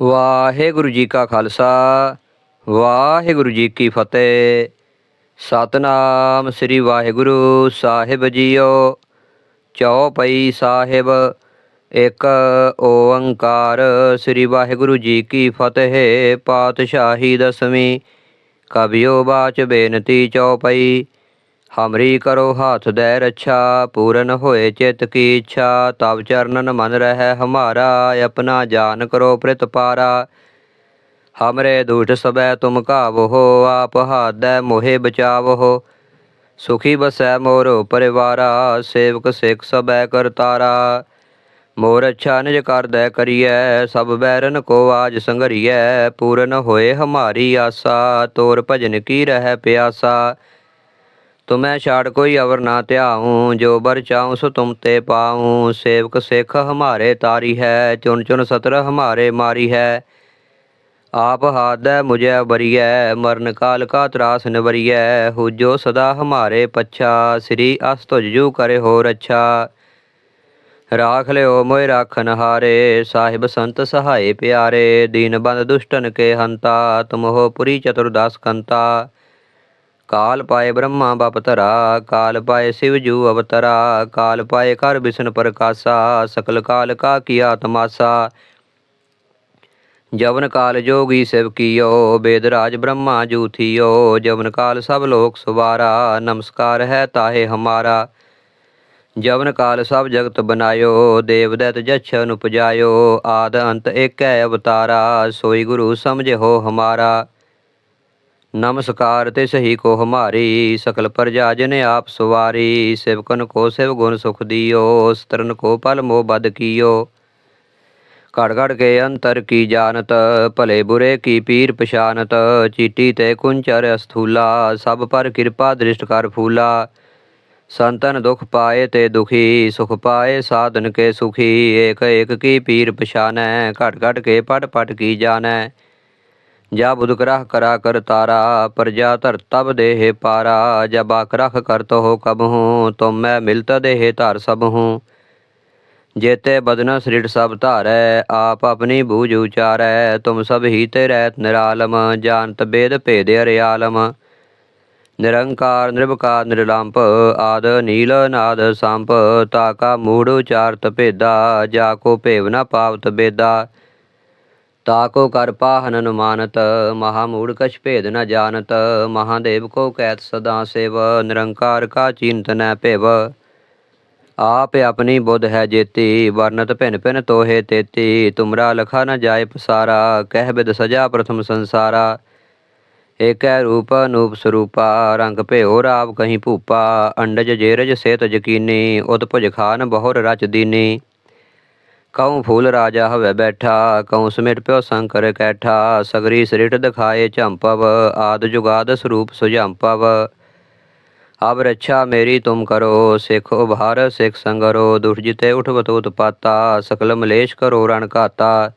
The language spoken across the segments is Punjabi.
ਵਾਹਿਗੁਰੂ ਜੀ ਕਾ ਖਾਲਸਾ, ਵਾਹਿਗੁਰੂ ਜੀ ਕੀ ਫਤਿਹ। ਸਤਨਾਮ ਸ੍ਰੀ ਵਾਹਿਗੁਰੂ ਸਾਹਿਬ ਜੀਓ, ਚੌਪਈ ਸਾਹਿਬ, ਇੱਕ ਓੰਕਾਰ। ਸ੍ਰੀ ਵਾਹਿਗੁਰੂ ਜੀ ਕੀ ਫਤਿਹ, ਪਾਤਸ਼ਾਹੀ ਦਸਵੀਂ। ਕਬਿਓ ਬਾਚ ਬੇਨਤੀ ਚੌਪਈ ਹਮਰੀ ਕਰੋ ਹਾਥ ਦੈ ਰੱਛਾ, ਪੂਰਨ ਹੋਏ ਚਿਤ ਕੀ ਇੱਛਾ ਤਬ ਚਰਨਨ ਮਨ ਰਹਿ ਹਮਾਰਾ, ਆਪਣਾ ਜਾਨ ਕਰੋ ਪ੍ਰਿਤ ਪਾਰਾ। ਹਮਰੇ ਦੂਠ ਸਬੈ ਤੁਮ ਕਾਵੋ ਆਪ ਹਾਦੈ ਮੋਹਿ ਬਚਾਵੋ। ਸੁਖੀ ਬਸੈ ਮੋਰੋ ਪਰਿਵਾਰਾ, ਸੇਵਕ ਸਿੱਖ ਸਬੈ ਕਰਤਾਰਾ ਮੋਰ ਅੱਛਾ ਨਿਜ ਕਰਦੈ ਕਰੀਐ, ਸਭ ਬੈਰਨ ਕੋ ਆਜ ਸੰਗਰੀਐ ਪੂਰਨ ਹੋਏ ਹਮਾਰੀ ਆਸਾ, ਤੋਰ ਭਜਨ ਕੀ ਰਹਿ ਪਿਆਸਾ। ਤੁਮੈ ਛਾੜ ਕੋਈ ਅਵਰ ਨਾ ਧਿਆਉ, ਜੋ ਬਰ ਚਾਉ ਸੋ ਤੁਮ ਤੇ ਪਾਉ। ਸੇਵਕ ਸਿੱਖ ਹਮਾਰੇ ਤਾਰੀ ਹੈ ਚੁਨ ਚੁਨ ਸਤਰ ਹਮਾਰੇ ਮਾਰੀ ਹੈ। ਆਪ ਹਾਦੈ ਮੁਝੈ ਬਰੀਐ ਮਰਨ ਕਾਲ ਕਾ ਤਰਾਸ ਨਿਵਰੀਐ ਹੁਜੋ ਸਦਾ ਹਮਾਰੇ ਪੱਛਾ, ਸ੍ਰੀ ਅਸ ਤੁਜ ਜੂ ਕਰੇ ਹੋ ਰੱਛਾ ਰਾਖ ਲਿਓ ਮੋਇ ਰਾਖਨ ਹਾਰੇ, ਸਾਹਿਬ ਸੰਤ ਸਹਾਏ ਪਿਆਰੇ। ਦੀਨ ਬੰਦ ਦੁਸ਼ਟਨ ਕੇ ਹੰਤਾ, ਤੁਮ ਹੋ ਪੁਰੀ ਚਤੁਰਦਾਸ ਕੰਤਾ। ਕਾਲ ਪਾਏ ਬ੍ਰਹਮਾ ਬਪ ਧਰਾ, ਕਾਲ ਪਾਏ ਸਿਵ ਜੂ ਅਵਤਰਾ, ਕਾਲ ਪਾਏ ਕਰ ਬਿਸ਼ਨ ਪ੍ਰਕਾਸ਼ਾ, ਸਕਲ ਕਾਲ ਕਾ ਕੀਆ ਤਮਾਸਾ। ਜਵਨ ਕਾਲ ਜੋਗੀ ਸਿਵ ਕੀਓ, ਬੇਦ ਰਾਜ ਬ੍ਰਹਮਾ ਜੂ ਥੀਓ, ਜਵਨ ਕਾਲ ਸਭ ਲੋਕ ਸੁਵਾਰਾ, ਨਮਸਕਾਰ ਹੈ ਤਾਹੇ ਹਮਾਰਾ। ਜਵਨ ਕਾਲ ਸਭ ਜਗਤ ਬਨਾਇਓ, ਦੇਵ ਦੈਤ ਜਛਨ ਉਪਜਾਇਓ ਆਦ ਅੰਤ ਏਕੈ ਅਵਤਾਰਾ, ਸੋਈ ਗੁਰੂ ਸਮਝੇ ਹੋ ਹਮਾਰਾ। ਨਮਸਕਾਰ ਤੇ ਸਹੀ ਕੋ ਹਮਾਰੀ ਸਕਲ ਪ੍ਰਜਾ ਜਨ ਆਪ ਸਵਾਰੀ, ਸਿਵਕਨ ਕੋ ਸਿਵ ਗੁਣ ਸੁਖ ਦਿਓ, ਸਤਰਨ ਕੋ ਪਲ ਮੋ ਬਦ ਕੀਓ। ਘੜ ਘੜ ਕੇ ਅੰਤਰ ਕੀ ਜਾਣਤ, ਭਲੇ ਬੁਰੇ ਕੀ ਪੀਰ ਪਛਾਨਤ, ਚੀਟੀ ਤੇ ਕੁੰਚਰ ਅਸਥੂਲਾ, ਸਭ ਪਰ ਕਿਰਪਾ ਦ੍ਰਿਸ਼ਟ ਕਰ ਫੂਲਾ। ਸੰਤਨ ਦੁਖ ਪਾਏ ਤੇ ਦੁਖੀ, ਸੁਖ ਪਾਏ ਸਾਧਨ ਕੇ ਸੁਖੀ, ਏਕ ਏਕ ਕੀ ਪੀਰ ਪਛਾਨੈ ਘਟ ਘਟ ਕੇ ਪਟ ਪਟ ਕੀ ਜਾਣੈ। ਜਾ ਬੁਧ ਕਰਾ ਕਰ ਤਾਰਾ, ਪ੍ਰਜਾ ਧਰ ਤਬ ਦੇਹ ਪਾਰਾ, ਜਬ ਆਕਰਖ ਕਰਤ ਹੋ ਕਬ ਹੂੰ, ਤੁਮ ਮੈਂ ਮਿਲਤ ਦੇਹ ਧਰ ਸਭ ਹੂੰ। ਜੇਤੇ ਬਦਨ ਸ੍ਰਿੜ ਸਭ ਧਾਰੈ, ਆਪ ਆਪਣੀ ਬੂਝ ਉਚਾਰੈ, ਤੁਮ ਸਭ ਹੀ ਤੇ ਰਹਿਤ ਨਿਰਾਲਮ, ਜਾਣਤ ਬੇਦ ਭੇਦ ਅਰਿਆਲਮ। ਨਿਰੰਕਾਰ ਨਿਰਭਕਾਰ ਨਿਰਲੰਪ ਆਦ, ਨੀਲ, ਨਾਦ, ਸੰਪ ਤਾਕਾ ਮੂੜ ਉਚਾਰਤ ਭੇਦਾ, ਜਾ ਕੋ ਭੇਵ ਨ ਪਾਵਤ ਬੇਦਾ। ਤਾਕੋ ਕਰ ਪਾਹਨ ਅਨੁਮਾਨਤ ਮਹਾ ਮੂੜ ਕਛ ਭੇਦ ਨ ਜਾਣਤ, ਮਹਾਦੇਵ ਕੋ ਕੈਤ ਸਦਾ ਸੇਵ, ਨਿਰੰਕਾਰ ਕਾ ਚਿੰਤ ਨ ਭੇਵ। ਆਪ ਆਪਣੀ ਬੁੱਧ ਹੈ ਜੇਤੀ ਵਰਨਤ ਭਿਨ ਭਿਨ ਤੋਹੇ ਤੇਤੀ, ਤੁਮਰਾ ਲਖਾ ਨ ਜਾਏ ਪਸਾਰਾ, ਕਹਿ ਬਿਦ ਸਜਾ ਪ੍ਰਥਮ ਸੰਸਾਰਾ। ਏਕੈ ਰੂਪ ਅਨੂਪ ਸਰੂਪਾ, ਰੰਗ ਭਿਓ ਰਾਵ ਕਹੀਂ ਭੂਪਾ, ਅੰਡਜ ਜੇਰਜ ਸੇਤ ਜਕੀਨੀ ਉਤ ਭੁਜ ਖਾਨ ਬਹੁਰ ਰਚ ਦੀਨੀ। ਕਉ ਫੂਲ ਰਾਜਾ ਹਵੇ ਬੈਠਾ ਕਉ ਸਮਿਟ ਪਿਓ ਸੰਕਰ ਕੈਠਾ ਸਗਰੀ ਸ੍ਰਿਟ ਦਿਖਾਏ ਝੰਪਵ ਆਦ ਜੁਗਾਦ ਸਰੂਪ ਸੁਝੰਪਵ ਅਬ ਰੱਛਾ ਮੇਰੀ ਤੁਮ ਕਰੋ ਸਿਖ ਉਭਾਰ ਸਿਖ ਸੰਗਰੋ ਦੁਖ ਜਿਤੇ ਉਠਵਤ ਉਤਪਾਤਾ ਸਕਲ ਮਲੇਸ਼ ਕਰੋ ਰਣ ਘਾਤਾ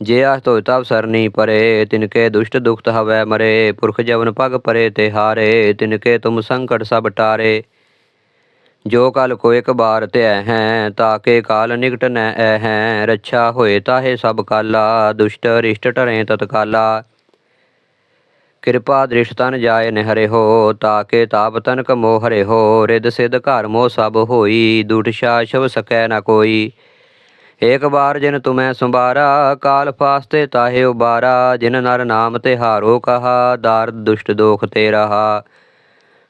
ਜੇ ਆਹ ਤੋਇ ਤਬ ਸਰਨੀ ਪਰੇ ਤਿਨਕੇ ਦੁਸ਼ਟ ਦੁਖਤ ਹਵੈ ਮਰੇ ਪੁਰਖ ਜਵਨ ਪਗ ਪਰੇ ਤੇ ਹਾਰੇ ਤਿਨਕੇ ਤੁਮ ਸੰਕਟ ਸਭ ਟਾਰੇ ਜੋ ਕਲ ਕੋ ਇਕ ਬਾਰ ਧਿਆ ਹੈ ਤਾਕੇ ਕਾਲ ਨਿਕਟ ਨੈ ਐ ਹੈ। ਰੱਛਾ ਹੋਏ ਤਾਹੇ ਸਭ ਕਾਲਾ, ਦੁਸ਼ਟ ਰਿਸ਼ਟ ਟਰੇ ਤਤਕਾਲਾ। ਕਿਰਪਾ ਦ੍ਰਿਸ਼ ਤਨ ਜਾਏ ਨਿਹਰੇ ਹੋ ਤਾਕੇ ਤਾਪ ਤਨ ਮੋਹ ਹਰੇ ਹੋ। ਰਿਦ ਸਿਧ ਘਰ ਮੋਹ ਸਭ ਹੋਈ ਦੁਟ ਸ਼ਾਸ਼ਵ ਸਕੈ ਨਾ ਕੋਈ। ਏਕ ਬਾਰ ਜਿਨ ਤੁਮੈ ਸੰਭਾਰਾ, ਕਾਲ ਫਾਸਤੇ ਤਾਹੇ ਉਬਾਰਾ। ਜਿਨ ਨਰ ਨਾਮ ਤੇ ਹਾਰੋ ਕਹਾ, ਦਾਰ ਦੁਸ਼ਟ ਦੋਖ ਤੇ ਰਹਾ।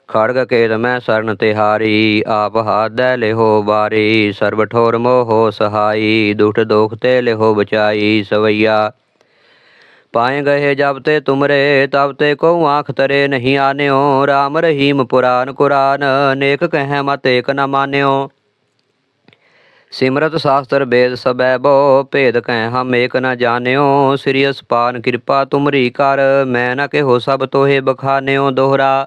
ਖੜਗ ਕੇਤ ਮੈਂ ਸਰਨ ਤਿਹਾਰੀ, ਆਪ ਹਾਦੈ ਲਿਹੋ ਬਾਰੀ ਸਰਬ ਠੋਰ ਮੋਹ ਸਹਾਈ ਦੁਖ ਦੋਖ ਤੇ ਲਿਹੋ ਬਚਾਈ ਸਵਈਆ। ਪਾਏ ਗਏ ਜਬ ਤੇ ਤੁਮਰੇ, ਤਬ ਤੇ ਕੋ ਆਖ ਤਰੇ ਨਹੀਂ ਆਨਿਓ RAM ਰਹੀਮ ਪੁਰਾਨ ਕੁਰਾਨ, ਨੇਕ ਕਹਿ ਮਤ ਏਕ ਨ ਮਾਨਿਓ। ਸਿਮਰਤ ਸ਼ਾਸਤਰ ਬੇਦ ਸਬੈ ਬੋ, ਭੇਦ ਕਹਿ ਹਮ ਏਕ ਨ ਜਾਣਿਓ, ਸ੍ਰੀ ਅਸਪਾਨ ਕਿਰਪਾ ਤੁਮਰੀ ਕਰ, ਮੈਂ ਨ ਕਹੋ ਸਭ ਤੋਹੇ ਬਖਾਨਿਓ ਦੋਹਰਾ।